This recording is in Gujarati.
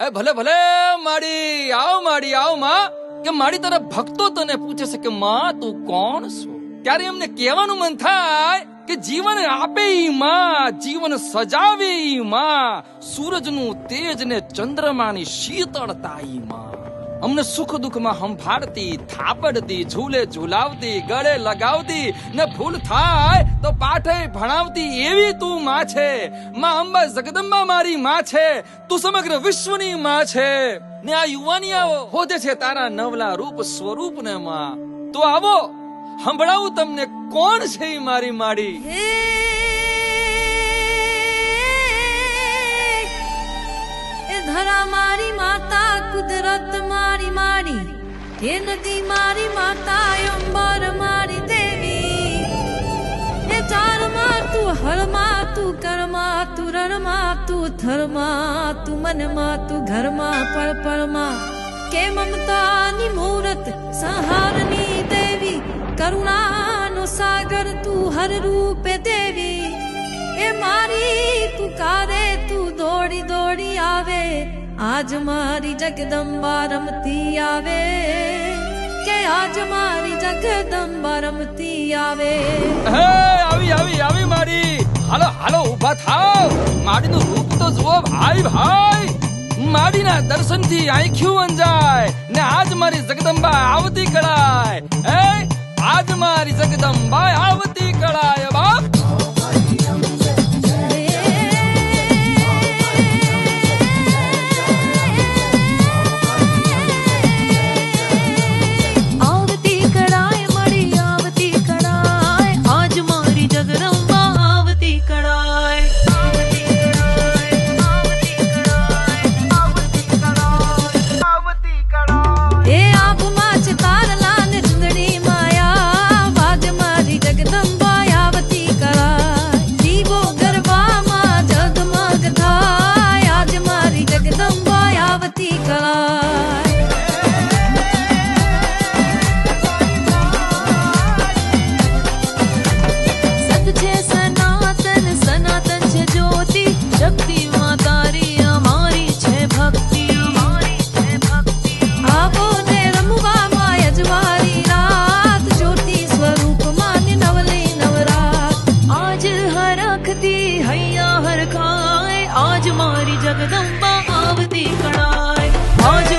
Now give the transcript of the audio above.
એ ભલે ભલે, માડી, આવ માડી, આવ, માં, કે માડી તારા ભક્તો તને પૂછે છે કે, માં, તું કોણ છો? ત્યારે એમને કહેવાનું મન થાય કે, જીવન આપે ઈ, માં, જીવન સજાવે ઈ, માં, સૂરજનું તેજ ને ચંદ્રમાની શીતળતા ઈ, માં. અમને સુખ દુઃખમાં હંફાડતી થાપડતી, ઝૂલે ઝૂલાવતી, ગળે લગાવતી, ને ભૂલ થાય તો પાઠે ભણાવતી એવી તું માં છે. માં અંબા જગદંબા મારી માં છે. તું સમગ્ર વિશ્વની માં છે. ને આ યુવાનિયાઓ હોદે છે તારા નવલા રૂપ સ્વરૂપ ને માં. તો આવો, સંભળાવું તમને કોણ છે મારી માડી? ધરા મારી માતા, કુદરત મારી મારી, હે નદી મારી માતા અંબર મારી દેવી. એ ચારમાં તું, હળમાં તું કરમાં તું, રણમાં તું થરમાં તું, મનમાં તું, ઘરમાં પળ પળમાં કે મમતાની મૂરત સંહારની દેવી, કરુણાનો સાગર તું હર રૂપે દેવી. એ મારી પુકારે તું દોડી દોડી આવે. આજ મારી જગદંબા રમતી આવે. કે આજ મારી જગદંબા રમતી આવે. હે, આવી આવી આવી મારી. હાલો હાલો, ઊભા થાવ. માડીનું રૂપ તો જુઓ, ભાઈ ભાઈ. માડીના દર્શનથી આંખ્યું અંજાય ને આજ મારી જગદંબા આવતી કળાય હે, આજ મારી જગદંબા આવતી કળાય આજ મારી જગદંબા આવતી કણાય આજ